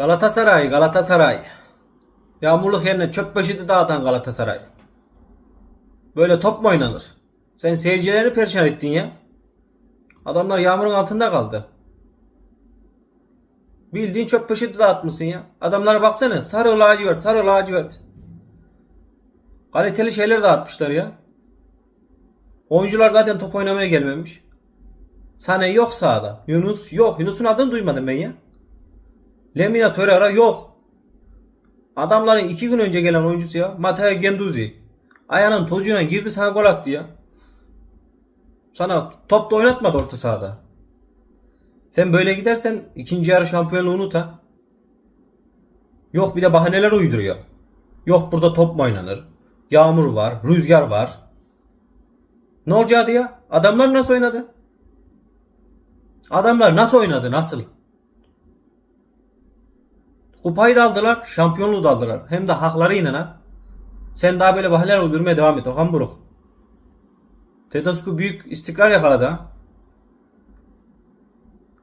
Galatasaray, Galatasaray. Yağmurluk yerine çöp poşeti dağıtan Galatasaray. Böyle top mu oynanır? Sen seyircileri perişan ettin ya. Adamlar yağmurun altında kaldı. Bildiğin çöp poşeti dağıtmışsın ya. Adamlara baksana. Sarı lacivert, sarı lacivert. Kaliteli şeyler dağıtmışlar ya. Oyuncular zaten top oynamaya gelmemiş. Sane yok sahada. Yunus yok. Yunus'un adını duymadım ben ya. Lemina Torreira yok. Adamların iki gün önce gelen oyuncusu ya. Matteo Genduzi. Ayağının tozuyla girdi sana gol attı ya. Sana top da oynatmadı orta sahada. Sen böyle gidersen ikinci yarı şampiyonluğu unut ha. Yok bir de bahaneler uyduruyor. Yok burada top mu oynanır? Yağmur var, rüzgar var. Ne olacaktı ya? Adamlar nasıl oynadı? Adamlar nasıl oynadı? Nasıl? Kupayı da aldılar, şampiyonluğu da aldılar. Hem de haklarıyla ha. Sen daha böyle bahaneler uydurmaya devam et Okan Buruk. Tedesco büyük istikrar yakaladı.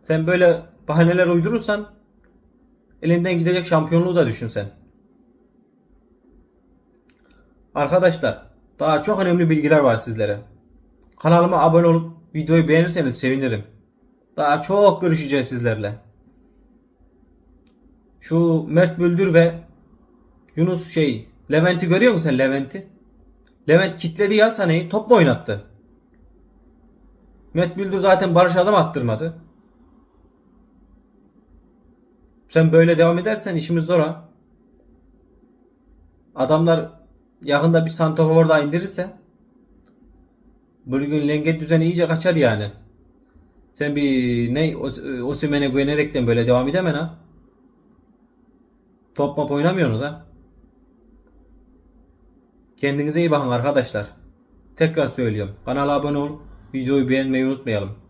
Sen böyle bahaneler uydurursan elinden gidecek şampiyonluğu da düşün sen. Arkadaşlar daha çok önemli bilgiler var sizlere. Kanalıma abone olup videoyu beğenirseniz sevinirim. Daha çok görüşeceğiz sizlerle. Şu Mert Büldür ve Yunus şey Levent'i görüyor musun sen Levent'i? Levent kitledi ya Sane'yi top mu oynattı? Mert Büldür zaten Barış adam attırmadı. Sen böyle devam edersen işimiz zor ha. Adamlar yakında bir santrafor daha indirirse bugün lenget düzeni iyice kaçar yani. Sen bir ne Os- Osimhen'e güvenerekten böyle devam edemen ha. Top mop oynamıyorsunuz ha. Kendinize iyi bakın arkadaşlar. Tekrar söylüyorum. Kanala abone ol. Videoyu beğenmeyi unutmayalım.